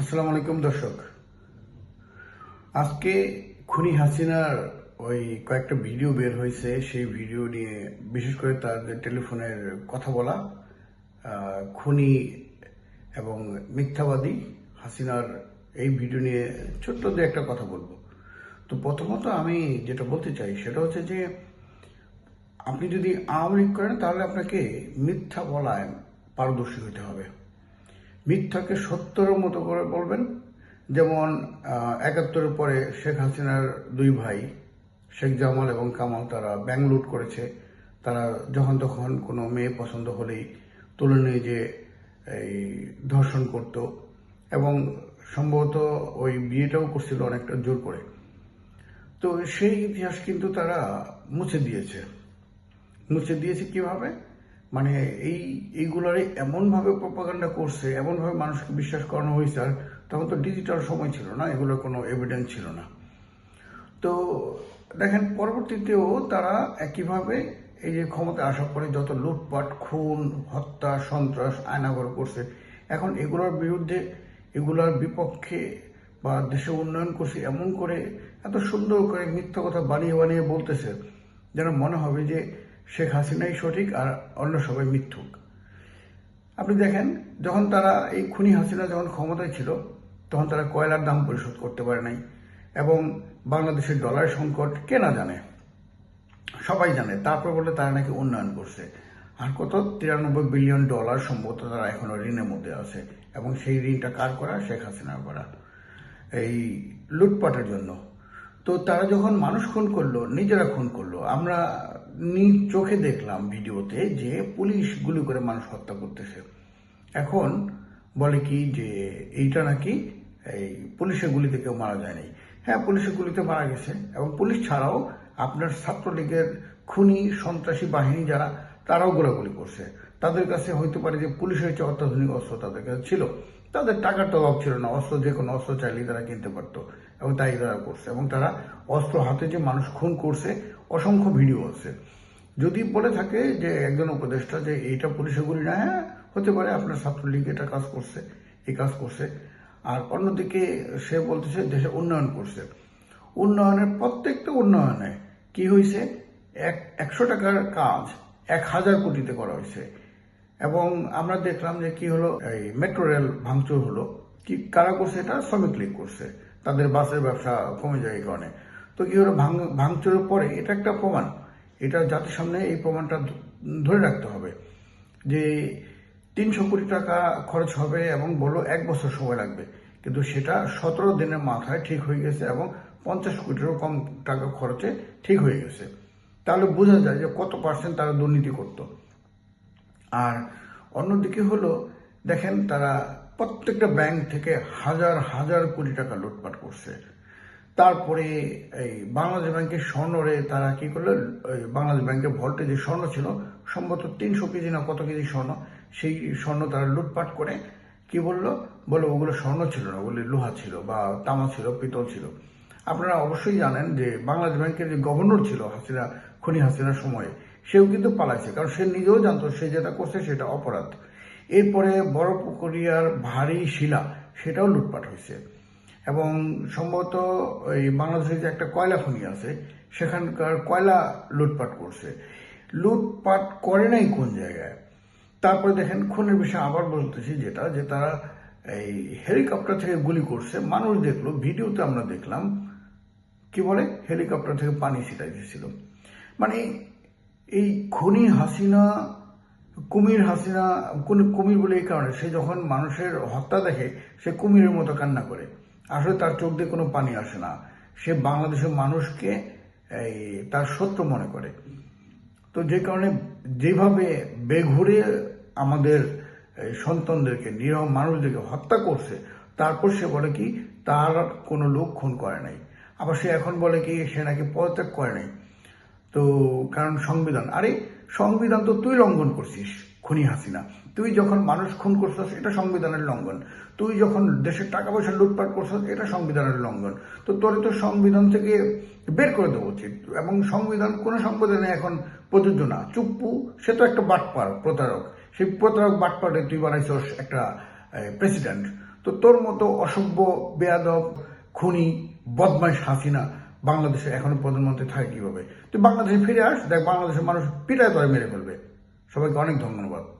আসসালামু আলাইকুম, দর্শক। আজকে খুনি হাসিনার ওই কয়েকটা ভিডিও বের হয়েছে। সেই ভিডিও নিয়ে বিশেষ করে তার টেলিফোনের কথা বলা খুনি এবং মিথ্যাবাদী হাসিনার এই ভিডিও নিয়ে ছোট্ট দু একটা কথা বলব। তো প্রথমত আমি যেটা বলতে চাই, সেটা হচ্ছে যে, আপনি যদি আওয়ামী লীগ করেন, তাহলে আপনাকে মিথ্যা বলায় পারদর্শী হতে হবে। মিথ্যাকে সত্যের মতো করে বলবেন। যেমন একাত্তরের পরে শেখ হাসিনার দুই ভাই, শেখ জামাল এবং কামাল, তারা ব্যাংক লুট করেছে। তারা যখন তখন কোনো মেয়ে পছন্দ হলেই তুলে নিয়ে যে এই ধর্ষণ করত। এবং সম্ভবত ওই বিয়েটাও করছিল অনেকটা জোর করে। তো সেই ইতিহাস কিন্তু তারা মুছে দিয়েছে। মুছে দিয়েছে কীভাবে? মানে এই এইগুলারে এমনভাবে প্রপাগান্ডা করছে, এমনভাবে মানুষকে বিশ্বাস করানো হয়েছে, আর তখন তো ডিজিটাল সময় ছিল না, এগুলোর কোনো এভিডেন্স ছিল না। তো দেখেন, পরবর্তীতেও তারা একইভাবে এই যে ক্ষমতা আসার পরে যত লুটপাট, খুন, হত্যা, সন্ত্রাস আয়নাগর করছে, এখন এগুলোর বিরুদ্ধে, এগুলোর বিপক্ষে বা দেশে উন্নয়ন করছে, এমন করে এত সুন্দর করে মিথ্যা কথা বানিয়ে বানিয়ে বলতেছে, যেন মনে হবে যে শেখ হাসিনাই সঠিক আর অন্য সবাই মিথ্যুক। আপনি দেখেন, যখন তারা এই খুনি হাসিনা যখন ক্ষমতায় ছিল, তখন তারা কয়লার দাম পরিশোধ করতে পারে নাই এবং বাংলাদেশের ডলার সংকট কে না জানে? সবাই জানে, তারপর বলে তারা নাকি উন্নয়ন করছে। আর কত? তিরানব্বই বিলিয়ন ডলার সম্ভবত তারা এখনও ঋণের মধ্যে আছে এবং সেই ঋণটা কার করা? শেখ হাসিনার করা। এই লুটপাটের জন্য। তো তারা যখন মানুষ খুন করল, নিজেরা খুন করল, আমরা নিজ চোখে দেখলাম ভিডিওতে যে পুলিশ গুলি করে মানুষ হত্যা করতেছে। এখন বলে কি যে এইটা নাকি এই পুলিশের গুলিতে কেউ মারা যায়নি। হ্যাঁ পুলিশের গুলিতে মারা গেছে এবং পুলিশ ছাড়াও আপনার ছাত্রলীগের খুনি, সন্ত্রাসী বাহিনী যারা, তারাও গোলাগুলি করছে। তাদের কাছে হইতে পারে যে পুলিশের চেয়ে অত্যাধুনিক অস্ত্র তাদের কাছে ছিল। তাদের টাকার তো অভাব ছিল না। অস্ত্র যে কোনো অস্ত্র চাইলেই তারা কিনতে পারতো এবং তাই তারা করছে এবং তারা অস্ত্র হাতে যে মানুষ খুন করছে, অসংখ্য ভিডিও আছে। যদি বলে থাকে যে একজন উপদেষ্টা যে এইটা পুলিশের গুলি না হ্যাঁ হতে পারে, আপনার ছাত্রলীগ এটা কাজ করছে, এই কাজ করছে। আর অন্যদিকে সে বলতেছে দেশে উন্নয়ন করছে। উন্নয়নের প্রত্যেকটা উন্নয়নে কি হয়েছে? এক, একশো টাকার কাজ এক হাজার কোটিতে করা হয়েছে। এবং আমরা দেখলাম যে কি হলো, এই মেট্রো রেল ভাঙচুর হলো। কি, কারা করছে এটা? শ্রমিক লীগ করছে। তাদের বাসের ব্যবসা কমে যায় এই কারণে। তো কি হলো, ভাঙ- ভাঙচুরের পরে এটা একটা প্রমাণ। এটা জাতির সামনে এই প্রমাণটা ধরে রাখতে হবে যে তিনশো কোটি টাকা খরচ হবে এবং বলল এক বছর সময় লাগবে। কিন্তু সেটা সতেরো দিনের মাথায় ঠিক হয়ে গেছে এবং পঞ্চাশ কোটিরও কম টাকা খরচে ঠিক হয়ে গেছে। তাহলে বোঝা যায় যে কত পার্সেন্ট তারা দুর্নীতি করতো। আর অন্যদিকে হলো, দেখেন তারা প্রত্যেকটা ব্যাংক থেকে হাজার হাজার কোটি টাকা লুটপাট করছে। তারপরে এই বাংলাদেশ ব্যাংকের স্বর্ণরে তারা কি করল? বাংলাদেশ ব্যাংকের ভল্টে যে স্বর্ণ ছিল, সম্ভবত তিনশো কেজি না কত কেজি স্বর্ণ, সেই স্বর্ণ তারা লুটপাট করে কি বলল? বলে ওগুলো স্বর্ণ ছিল না, ওগুলো লোহা ছিল বা তামা ছিল, পিতল ছিল। আপনারা অবশ্যই জানেন যে বাংলাদেশ ব্যাংকের যে গভর্নর ছিল হাসিনা, খনি হাসিনার সময়ে সেও কিন্তু পালাইছে, কারণ সে নিজেও জানতো সে যেটা করছে সেটা অপরাধ। এরপরে বড় পুকুরিয়ার ভারী শিলা, সেটাও লুটপাট হয়েছে। এবং সম্ভবত এই বাংলাদেশে যে একটা কয়লা খনি আছে, সেখানকার কয়লা লুটপাট করছে। লুটপাট করে নাই কোন জায়গায়? তারপরে দেখেন খুনের বিষয়ে আবার বলতেছি যেটা, যে তারা এই হেলিকপ্টার থেকে গুলি করছে। মানুষ দেখল, ভিডিওতে আমরা দেখলাম, কি বলে? হেলিকপ্টার থেকে পানি ছিটাই দিয়েছিল মানে এই খনি হাসিনা, কুমির হাসিনা, কোন, কুমির বলে এই কারণে সে যখন মানুষের হত্যা দেখে, সে কুমিরের মতো কান্না করে। আসলে তার চোখ দিয়ে কোনো পানি আসে না। সে বাংলাদেশের মানুষকে এই তার শত্রু মনে করে। তো যে কারণে যেভাবে বেঘুরে আমাদের সন্তানদেরকে, নিরহ মানুষদেরকে হত্যা করছে, তারপর সে বলে কি, তার কোনো লোক খুন করে নাই। আবার সে এখন বলে কি, সে নাকি পদত্যাগ করে নাই। তো কারণ সংবিধান। আরে, সংবিধান তো তুই লঙ্ঘন করছিস, খুনি হাসিনা। তুই যখন মানুষ খুন করছিস, এটা সংবিধানের লঙ্ঘন। তুই যখন দেশের টাকা পয়সা লুটপাট করছিস, এটা সংবিধানের লঙ্ঘন। তো তোর তো সংবিধান থেকে বের করে দেওয়া উচিত। এবং সংবিধান, কোনো সংবিধানে এখন প্রযোজ্য না। চুপ্পু, সে তো একটা বাটপার, প্রতারক। সেই প্রতারক বাটপারে তুই বানাইছস একটা প্রেসিডেন্ট তো তোর মতো অসভ্য, বেয়াদব, খুনি, বদমাইশ হাসিনা বাংলাদেশে এখনও প্রধানমন্ত্রী থাকে কীভাবে? তুই বাংলাদেশে ফিরে আস, দেখ বাংলাদেশের মানুষ পিটায় তোরা মেরে ফেলবে। সবাইকে অনেক ধন্যবাদ।